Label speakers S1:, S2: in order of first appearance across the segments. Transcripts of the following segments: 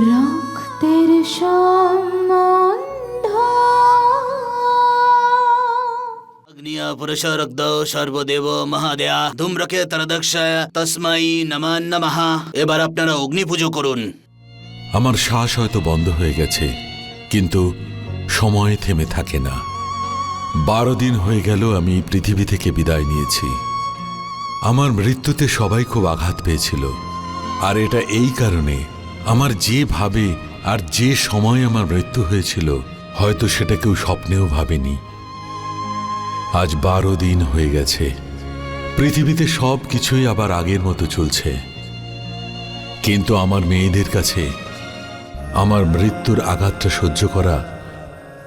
S1: রক্তের সম্বন্ধ।
S2: সর্বদেব মহাদেয়া। ধূম্রকে তরদক্ষায় তস্মাই নমা নমঃ। এবার আপনারা অগ্নি পুজো করুন।
S3: আমার শ্বাস হয়তো বন্ধ হয়ে গেছে কিন্তু সময় থেমে থাকে না। বারো দিন হয়ে গেল আমি পৃথিবী থেকে বিদায় নিয়েছি। আমার মৃত্যুতে সবাই খুব আঘাত পেয়েছিল আর এটা এই কারণে আমার যে ভাবে আর যে সময় আমার মৃত্যু হয়েছিল, হয়তো সেটা কেউ স্বপ্নেও ভাবেনি। আজ বারো দিন হয়ে গেছে। পৃথিবীতে সব কিছুই আবার আগের মতো চলছে। কিন্তু আমার মেয়েদের কাছে আমার মৃত্যুর আঘাতটা সহ্য করা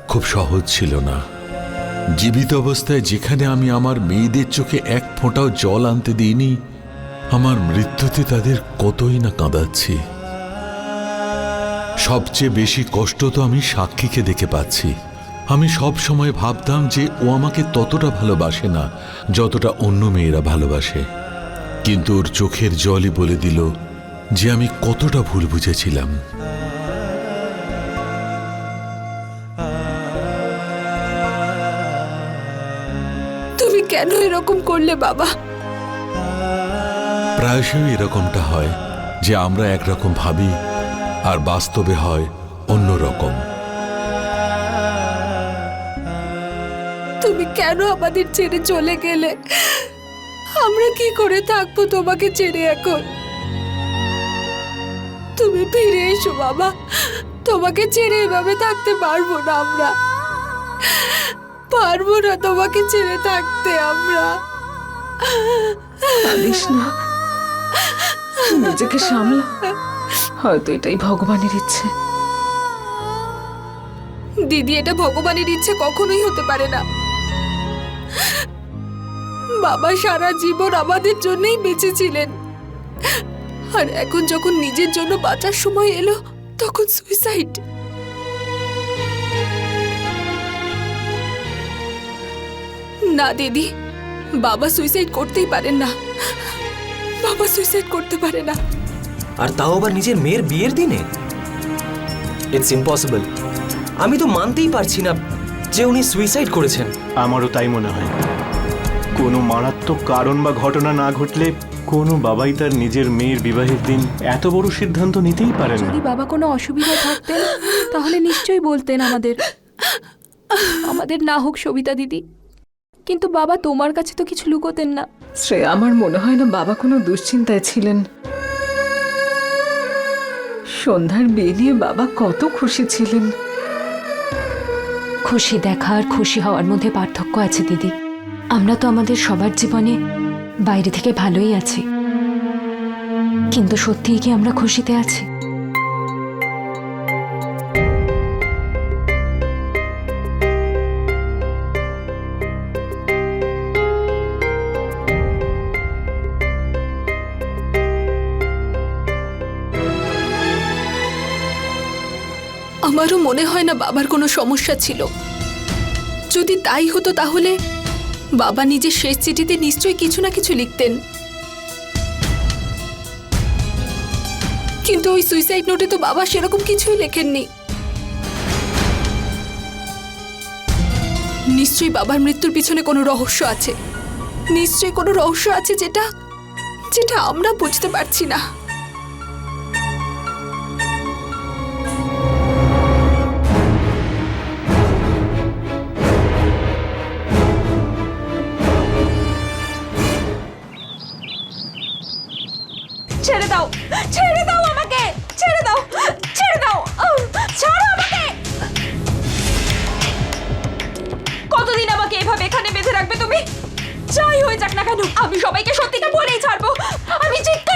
S3: খুব সহজ ছিল না। জীবিত অবস্থায় যেখানে আমি আমার মেয়েদের চোখে এক ফোঁটাও জল আনতে দিইনি, আমার মৃত্যুতে তাদের কতই না কাঁদাচ্ছি। সবচেয়ে বেশি কষ্ট তো আমি সাক্ষীকে দেখে পাচ্ছি। আমি সব সময় ভাবতাম যে ও আমাকে ততটা ভালোবাসে না যতটা অন্য মেয়েরা ভালোবাসে। কিন্তু ওর চোখের জলই বলে দিল যে আমি কতটা ভুল বুঝেছিলাম।
S4: তুমি কেন এরকম করলে বাবা?
S3: প্রায়শই এরকমটা হয় যে আমরা একরকম ভাবি আর বাস্তবে হয় অন্য রকম।
S4: তুমি কেন আমাদের ছেড়ে চলে গেলে? আমরা কি করে থাকব তোমাকে ছেড়ে এখন? তুমি ফিরে এসো বাবা। তোমাকে ছেড়ে এভাবে থাকতে পারব না আমরা। পারব না তোমাকে ছেড়ে থাকতে আমরা।
S5: না নিজেকে সামলা হয়তো এটাই ভগবানের ইচ্ছে।
S4: দিদি, এটা ভগবানের ইচ্ছে কখনোই হতে পারে না। বাবা সারা জীবন আমাদের জন্যই বেঁচে ছিলেন। আর এখন যখন নিজের জন্য বাঁচার সময় এলো, তখন সুইসাইড না দিদি, বাবা সুইসাইড করতেই পারেন না। বাবা সুইসাইড করতে পারে না।
S6: আর তাও আবার নিজের মেয়ের বিয়ের দিনে? ইটস ইম্পসিবল আমি তো মানতেই পারছি না যে উনি সুইসাইড করেছেন।
S7: আমারও তাই মনে হয়। কোনো মারাত্মক কারণ বা ঘটনা না ঘটলে কোনো বাবাই তার নিজের মেয়ের বিবাহের দিন এত বড় সিদ্ধান্ত নিতেই পারেন না।
S8: যদি বাবা কোনো অসুবিধা থাকতেন তাহলে নিশ্চয়ই বলতেন আমাদের। আমাদের না হোক সবিতা দিদি। কিন্তু বাবা তোমার কাছে তো কিছু লুকোতেন না।
S5: শ্রেয়া আমার মনে হয় না বাবা কোনো দুশ্চিন্তায় ছিলেন। সন্ধ্যার বিয়ে নিয়ে বাবা কত খুশি ছিলেন।
S9: খুশি দেখা আর খুশি হওয়ার মধ্যে পার্থক্য আছে, দিদি। আমরা তো আমাদের সবার জীবনে বাইরে থেকে ভালোই আছি। কিন্তু সত্যিই কি আমরা খুশিতে আছি?
S4: মনে হয় না বাবার কোনো সমস্যা ছিল। যদি তাই হতো তাহলে বাবা নিজের শেষ চিঠিতে নিশ্চয়ই কিছু না কিছু লিখতেন। কিন্তু ওই সুইসাইড নোটে তো বাবা সেরকম কিছুই লেখেননি। নিশ্চয়ই বাবার মৃত্যুর পিছনে কোনো রহস্য আছে। নিশ্চয়ই কোনো রহস্য আছে যেটা যেটা আমরা বুঝতে পারছি না।
S8: আমি সবাইকে সত্যিটা বলেই ছাড়বো। আমি চিৎকার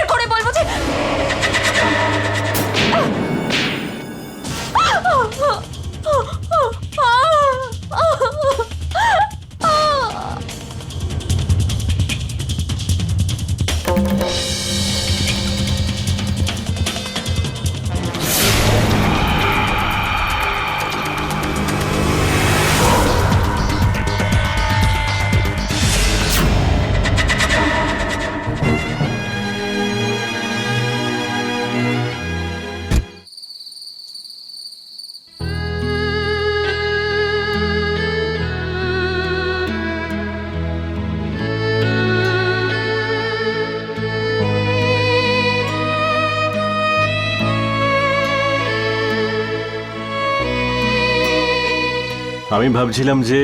S7: আমি ভাবছিলাম যে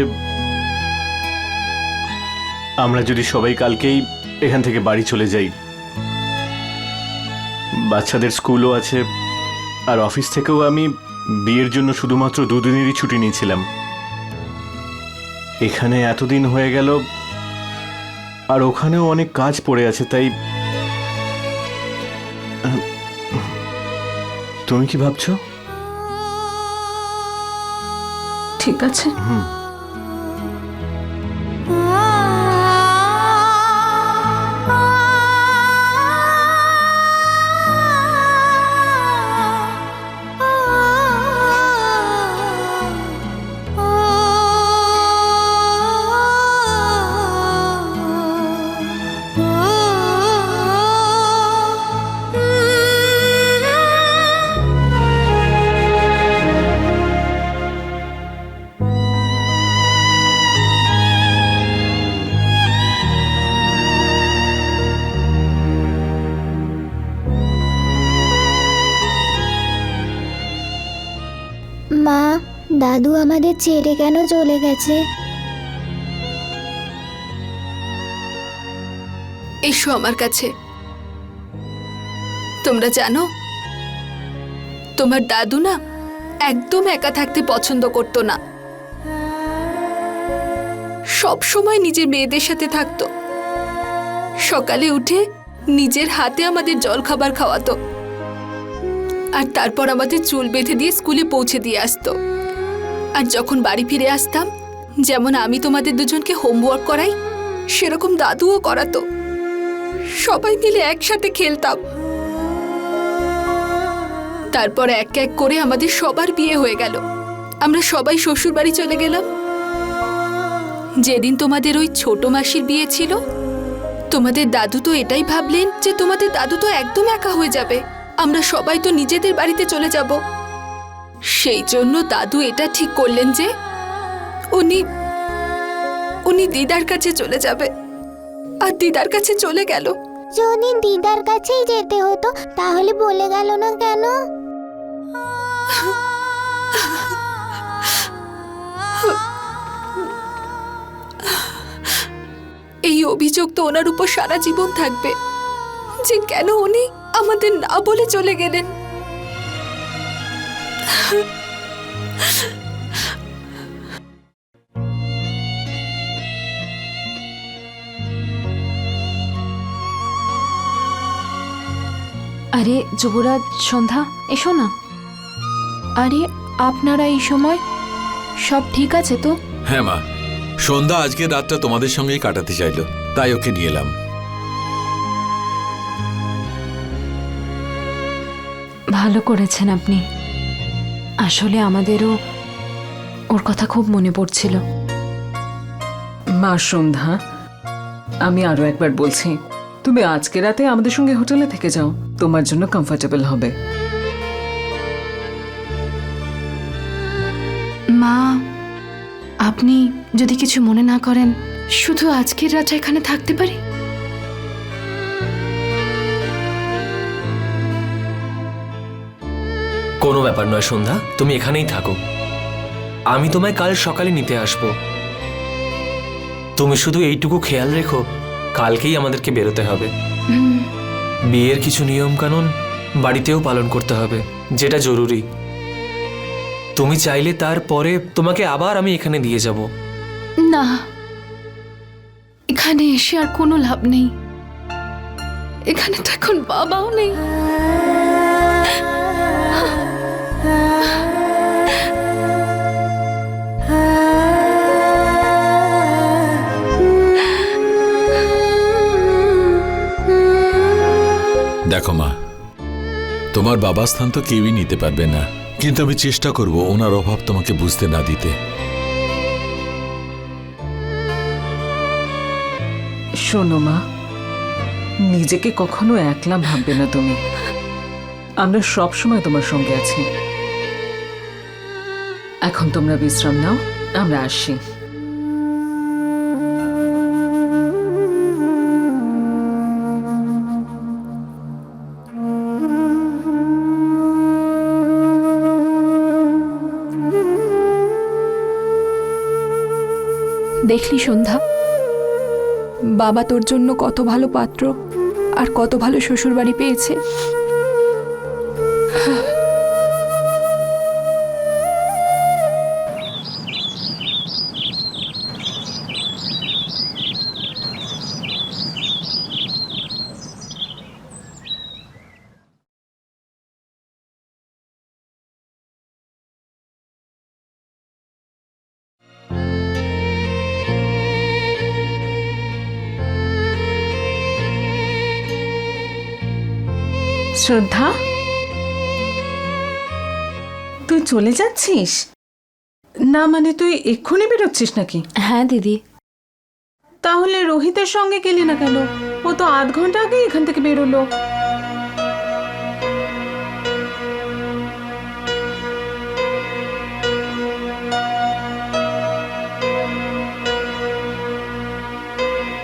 S7: আমরা যদি সবাই কালকেই এখান থেকে বাড়ি চলে যাই। বাচ্চাদের স্কুলও আছে, আর অফিস থেকেও আমি বিয়ের জন্য শুধুমাত্র দুদিনেরই ছুটি নিয়েছিলাম। এখানে এতদিন হয়ে গেল, আর ওখানেও অনেক কাজ পড়ে আছে, তাই তুমি কি ভাবছ?
S5: ঠিক আছে?
S1: মা দাদু আমাদের ছেড়ে কেন চলে গেছে?
S4: এসো আমার কাছে। তোমরা জানো, তোমার দাদু না একদম একা থাকতে পছন্দ করতো না। সব সময় নিজের মেয়েদের সাথে থাকতো। সকালে উঠে নিজের হাতে আমাদের জল খাবার খাওয়াতো। আর তারপর আমাদের চুল বেঁধে দিয়ে স্কুলে পৌঁছে দিয়ে আসতো। আর যখন বাড়ি ফিরে আসতাম, যেমন আমি তোমাদের দুজনকে হোমওয়ার্ক করাই, সেরকম দাদুও করাতো। সবাই মিলে একসাথে খেলতাম। তারপর এক এক করে আমাদের সবার বিয়ে হয়ে গেল। আমরা সবাই শ্বশুর বাড়ি চলে গেলাম। যেদিন তোমাদের ওই ছোট মাসির বিয়ে ছিল, তোমাদের দাদু তো এটাই ভাবলেন যে তোমাদের দাদু তো একদম একা হয়ে যাবে। আমরা সবাই তো নিজেদের বাড়িতে চলে যাব। সেই জন্য দাদু এটা ঠিক করলেন যে উনি উনি দিদার কাছে চলে যাবে। আর দিদার কাছে চলে গেল।
S1: যদি দিদার কাছেই যেতে হতো তাহলে বলে গেল না কেন?
S4: এই অভিযোগ তো ওনার উপর সারা জীবন থাকবে। যে কেন উনি আমাদের না বলে চলে গেলেন?
S9: আরে যুবরাজ সন্ধ্যা এসো না।
S8: আরে আপনারা এই সময়? সব ঠিক আছে তো?
S3: হ্যাঁ মা। সন্ধ্যা আজকে রাতটা তোমাদের সঙ্গেই কাটাতে চাইলো তাই ওকে নিয়ে এলাম।
S9: ভালো করেছেন আপনি। আসলে আমাদেরও ওর কথা খুব মনে পড়ছিল।
S5: মা সন্ধ্যা আমি আরও একবার বলছি তুমি আজকে রাতে আমাদের সঙ্গে হোটেলে থেকে যাও তোমার জন্য কমফোর্টেবল হবে।
S10: মা আপনি যদি কিছু মনে না করেন শুধু আজকের রাতে এখানে থাকতে পারি?
S6: কোনো ব্যাপার নয়, সন্ধ্যা। তুমি এখানেই থাকো। আমি তোমায় কাল সকালে নিতে আসব। তুমি শুধু এইটুকু খেয়াল রেখো, কালকেই আমাদেরকে বেরোতে হবে। বিয়ের কিছু নিয়ম কানুন বাড়িতেও পালন করতে হবে, যেটা জরুরি। তুমি চাইলে তারপরে তোমাকে আবার আমি এখানে দিয়ে যাব।
S10: না, এখানে এসে আর কোনো লাভ নেই। এখানে তো এখন বাবাও নেই।
S3: দেখো মা, তোমার বাবার স্থান তো কেউই নিতে পারবে না। কিন্তু আমি চেষ্টা করব ওনার অভাব তোমাকে বুঝতে না দিতে।
S5: শোনো মা, নিজেকে কখনো একলা ভাববে না তুমি। আমরা সব সময় তোমার সঙ্গে আছি। এখন তোমরা বিশ্রাম নাও, আমরা আসি।
S8: দেখলি সন্ধ্যা? বাবা তোর জন্য কত ভালো পাত্র আর কত ভালো শ্বশুর বাড়ি পেয়েছে।
S5: শ্রদ্ধা? তুই চলে যাচ্ছিস? না মানে তুই এক্ষুনি বেরোচ্ছিস নাকি?
S9: হ্যাঁ দিদি।
S5: তাহলে রোহিতের সঙ্গে গেলি না কেন? ও তো আধ ঘণ্টা আগে এখান থেকে বেরোলো।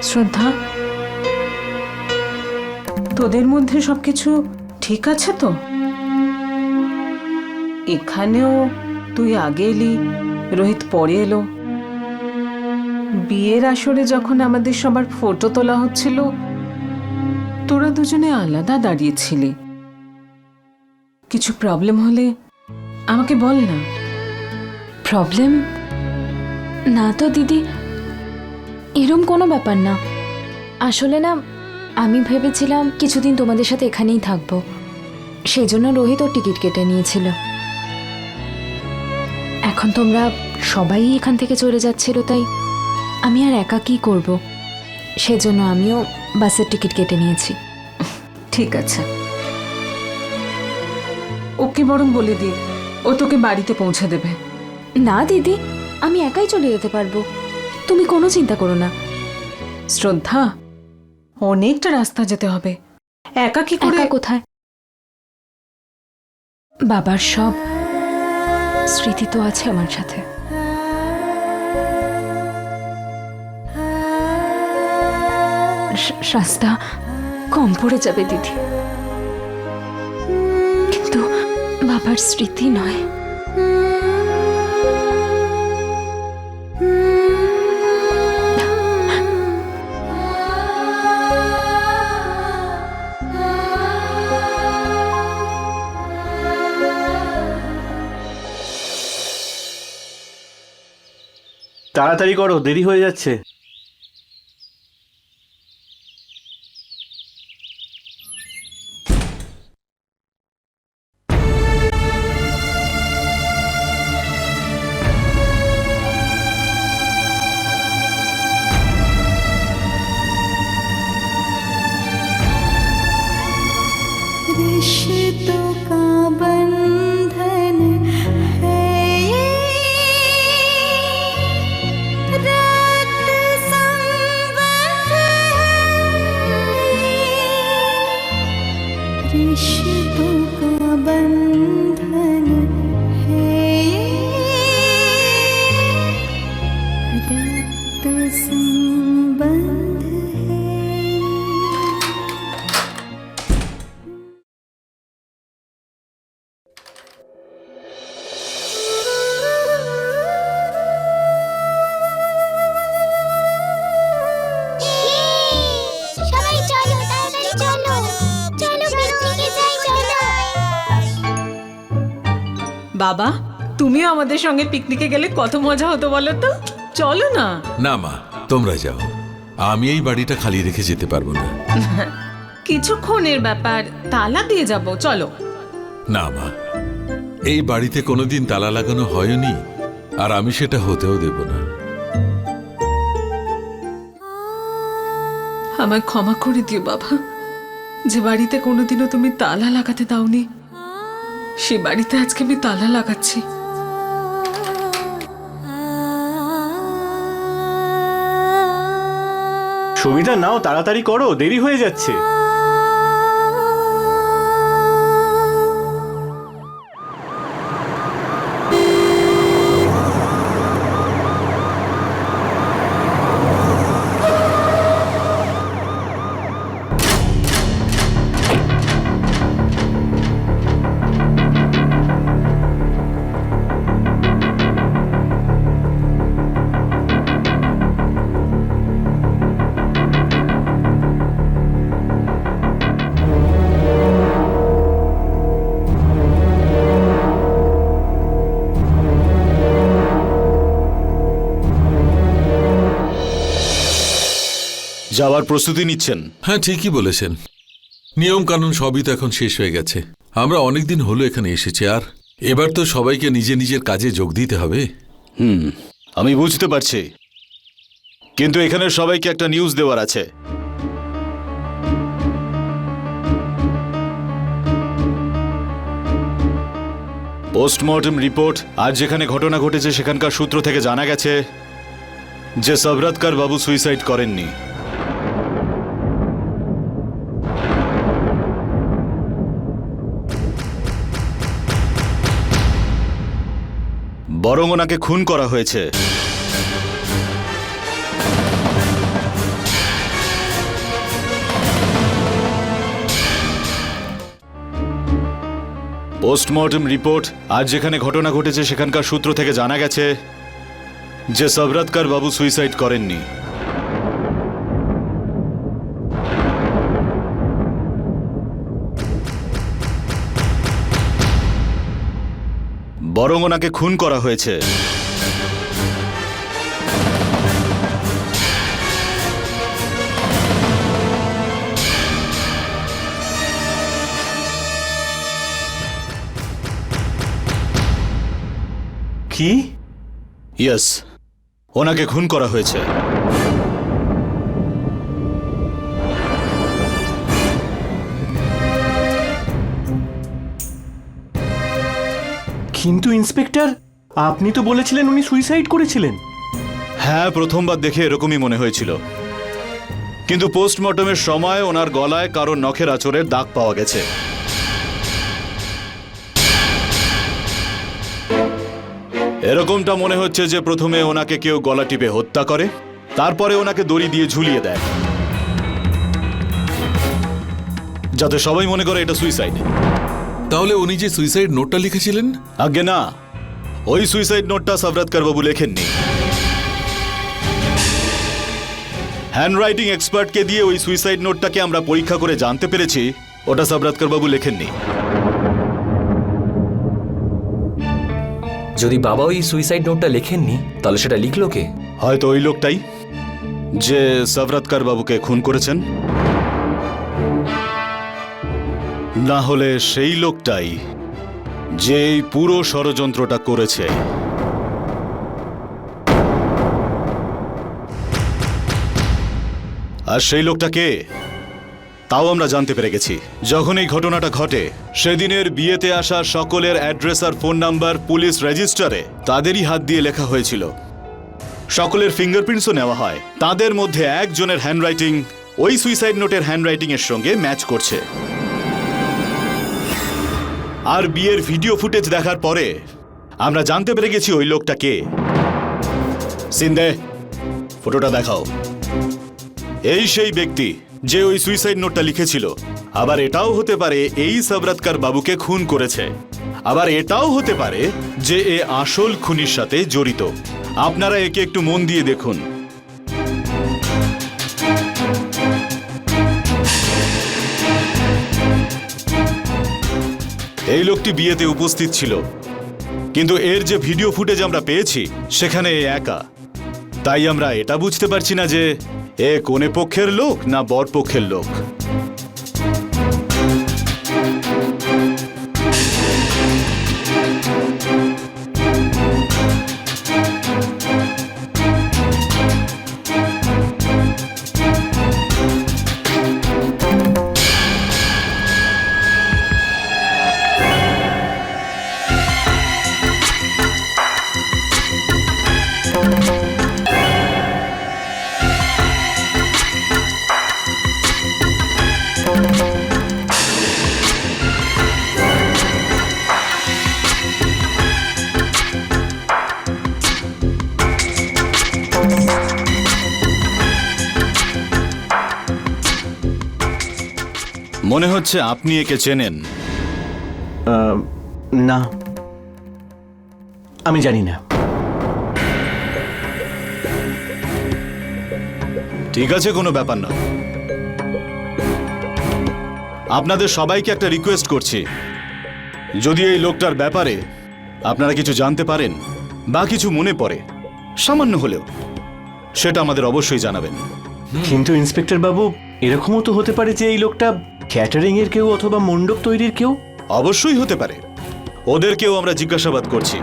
S5: শ্রদ্ধা তোদের মধ্যে সবকিছু ঠিক আছে তো? এখানেও তুই আগে এলি, রোহিত পরে এলো। বিয়ের আসরে যখন আমাদের সবার ফটো তোলা হচ্ছিল, তোরা দুজনে আলাদা দাঁড়িয়েছিলি। কিছু প্রবলেম হলে আমাকে বল না।
S9: প্রবলেম না তো, দিদি। এরম কোনো ব্যাপার না। আসলে না, আমি ভেবেছিলাম কিছুদিন তোমাদের সাথে এখানেই থাকব। সেই জন্য রোহিত ওর টিকিট কেটে নিয়েছিল। এখন তোমরা সবাই এখান থেকে চলে যাচ্ছিল তাই আমি আর একা কি করব? সেজন্য আমিও বাসের টিকিট কেটে নিয়েছি।
S5: ঠিক আছে। ওকে বরং বলে দি ও তোকে বাড়িতে পৌঁছে দেবে।
S9: না দিদি আমি একাই চলে যেতে পারব। তুমি কোনো চিন্তা করো না।
S5: শ্রদ্ধা অনেকটা রাস্তা যেতে হবে। একা কি করে
S9: কোথায়? বাবার সব স্মৃতি তো আছে আমার সাথে। রাস্তা কম পড়ে যাবে দিদি। কিন্তু বাবার স্মৃতি নয়।
S7: তাড়াতাড়ি করো দেরি হয়ে যাচ্ছে।
S5: বাবা তুমিও আমাদের সঙ্গে পিকনিকে গেলে কত মজা হতো বলো তো? চলো না।
S3: না মা তোমরা যাও। আমি এই বাড়িটা খালি রেখে যেতে পারব না।
S5: কিছুক্ষণের ব্যাপার তালা দিয়ে যাব চলো।
S3: না মা এই বাড়িতে কোনোদিন তালা লাগানো হয়নি আর আমি সেটা হতেও দেব না।
S5: আমায় ক্ষমা করে দিও বাবা। যে বাড়িতে কোনোদিনও তুমি তালা লাগাতে দাওনি সে বাড়িতে আজকে আমি তালা লাগাচ্ছি।
S7: সুবিধা নাও তাড়াতাড়ি করো দেরি হয়ে যাচ্ছে।
S11: যাওয়ার প্রস্তুতি নিচ্ছেন।
S3: হ্যাঁ ঠিকই বলেছেন। নিয়ম কানুন সবই তো এখন শেষ হয়ে গেছে। আমরা অনেকদিন হলো এখানে এসেছি আর এবার তো সবাইকে নিজে নিজের কাজে যোগ দিতে হবে।
S11: হুম আমি বুঝতে পারছি। কিন্তু এখানে সবাইকে একটা নিউজ দেওয়ার আছে। পোস্টমর্টম রিপোর্ট আর যেখানে ঘটনা ঘটেছে সেখানকার সূত্র থেকে জানা গেছে যে সবরৎকার বাবু সুইসাইড করেননি। বরং ওনাকে খুন করা হয়েছে। পোস্টমর্টম রিপোর্ট আর যেখানে ঘটনা ঘটেছে সেখানকার সূত্র থেকে জানা গেছে যে সবরাতকার বাবু সুইসাইড করেননি। বরং ওনাকে খুন করা হয়েছে।
S7: কি?
S11: ইয়েস ওনাকে খুন করা হয়েছে।
S7: কিন্তু ইন্সপেক্টর, আপনি তো বলেছিলেন উনি সুইসাইড করেছিলেন।
S11: হ্যাঁ প্রথমবার দেখে এরকমই মনে হয়েছিল। কিন্তু পোস্টমর্টমের সময় ওনার গলায় কারও নখের আচরের দাগ পাওয়া গেছে। এরকমটা মনে হচ্ছে যে প্রথমে ওনাকে কেউ গলা টিপে হত্যা করে, তারপরে ওনাকে দড়ি দিয়ে ঝুলিয়ে দেয়। যাতে সবাই মনে করে এটা সুইসাইড।
S3: তাহলে উনি যে সুইসাইড নোটটা লিখেছিলেন?
S11: আগে না। ওই সুইসাইড নোটটা সবরাতকার বাবু লেখেননি। হ্যান্ডরাইটিং এক্সপার্টকে দিয়ে ওই সুইসাইড নোটটাকে আমরা পরীক্ষা করে জানতে পেরেছি ওটা সবরাতকার বাবু লেখেননি।
S6: যদি বাবা ওই সুইসাইড নোটটা লেখেননি তাহলে সেটা লিখলো কে?
S11: হয়তো ওই লোকটাই যে সবরাতকার বাবুকে খুন করেছেন। না হলে সেই লোকটাই যে পুরো ষড়যন্ত্রটা করেছে। আর সেই লোকটা কে? তাও আমরা জানতে পেরে গেছি। যখন এই ঘটনাটা ঘটে, সেদিনের বিয়েতে আসা সকলের অ্যাড্রেস আর ফোন নাম্বার পুলিশ রেজিস্টারে তাদেরই হাত দিয়ে লেখা হয়েছিল। সকলের ফিঙ্গারপ্রিন্টসও নেওয়া হয়। তাদের মধ্যে একজনের হ্যান্ডরাইটিং ওই সুইসাইড নোটের হ্যান্ডরাইটিং এর সঙ্গে ম্যাচ করছে। আর বিয়ের ভিডিও ফুটেজ দেখার পরে, আমরা জানতে পেরে গেছি ওই লোকটা কে। সিন্দে, ফটোটা দেখাও। এই সেই ব্যক্তি যে ওই সুইসাইড নোটটা লিখেছিল। আবার এটাও হতে পারে এই সবরাতকার বাবুকে খুন করেছে। আবার এটাও হতে পারে যে এ আসল খুনির সাথে জড়িত। আপনারা একে একটু মন দিয়ে দেখুন। এই লোকটি বিয়েতে উপস্থিত ছিল। কিন্তু এর যে ভিডিও ফুটেজ আমরা পেয়েছি, সেখানে এ একা। তাই আমরা এটা বুঝতে পারছি না যে এ কোনে পক্ষের লোক না বর পক্ষের লোক। মনে হচ্ছে আপনি একে চেনেন।
S7: না। আমি জানি না।
S11: ঠিক আছে কোনো ব্যাপার নয়। আপনাদের সবাইকে একটা রিকোয়েস্ট করছি। যদি এই লোকটার ব্যাপারে আপনারা কিছু জানতে পারেন বা কিছু মনে পড়ে সামান্য হলেও সেটা আমাদের অবশ্যই জানাবেন।
S7: কিন্তু ইন্সপেক্টর বাবু এরকমও তো হতে পারে যে এই লোকটা ক্যাটারিং এর কেউ অথবা মণ্ডপ তৈরির কেউ?
S11: অবশ্যই হতে পারে। ওদেরকেও আমরা জিজ্ঞাসাবাদ করছি।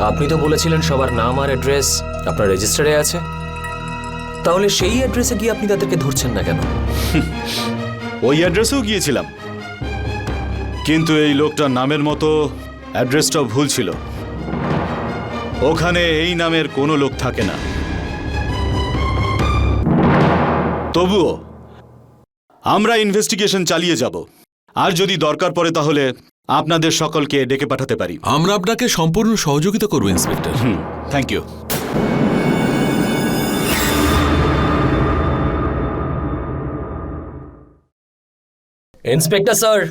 S6: আপনি তো বলেছিলেন সবার নাম আর অ্যাড্রেস আপনার রেজিস্টারে আছে। তাহলে সেই অ্যাড্রেসে গিয়ে আপনি তাদেরকে ধরছেন না কেন?
S11: ওই অ্যাড্রেসেও গিয়েছিলাম। কিন্তু এই লোকটার নামের মতো অ্যাড্রেসটাও ভুল ছিল। ওখানে এই নামের কোনো লোক থাকে না। তবুও আমরা ইনভেস্টিগেশন চালিয়ে যাব। আর যদি দরকার পড়ে তাহলে আপনাদের সকলকে ডেকে পাঠাতে পারি।
S3: আমরা আপনাকে সম্পূর্ণ সহযোগিতা করব inspector.
S11: Hmm thank you.
S6: Inspector sir.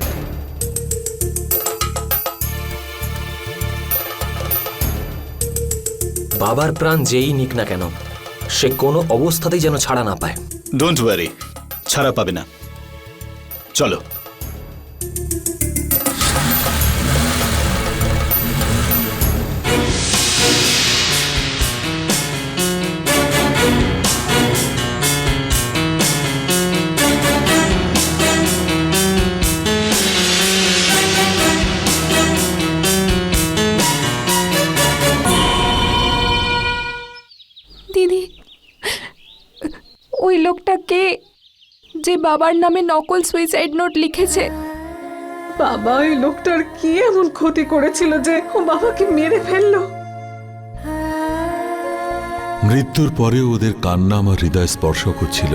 S6: বাবার প্রাণ যেই নিক না কেন সে কোনো অবস্থাতেই যেন ছাড়া না পায়।
S11: ডোন্ট ওয়ারি ছাড়া পাবে না। চলো।
S8: যে বাবার নামে নকল সুইসাইড নোট লিখেছে।
S5: বাবা এই লোকটার কি এমন ক্ষতি করেছিল যে ও বাবাকে মেরে ফেলল?
S3: মৃত্যুর পরেও ওদের কান্না আমার হৃদয় স্পর্শ করছিল।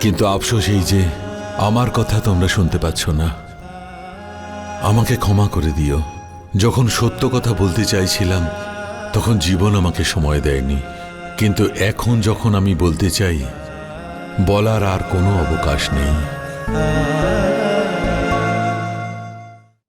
S3: কিন্তু আফসোস এই যে আমার কথা তোমরা শুনতে পাচ্ছ না। আমাকে ক্ষমা করে দিও। যখন সত্য কথা বলতে চাইছিলাম তখন জীবন আমাকে সময় দেয়নি। কিন্তু এখন যখন আমি বলতে চাই বলার আর কোনো অবকাশ নেই।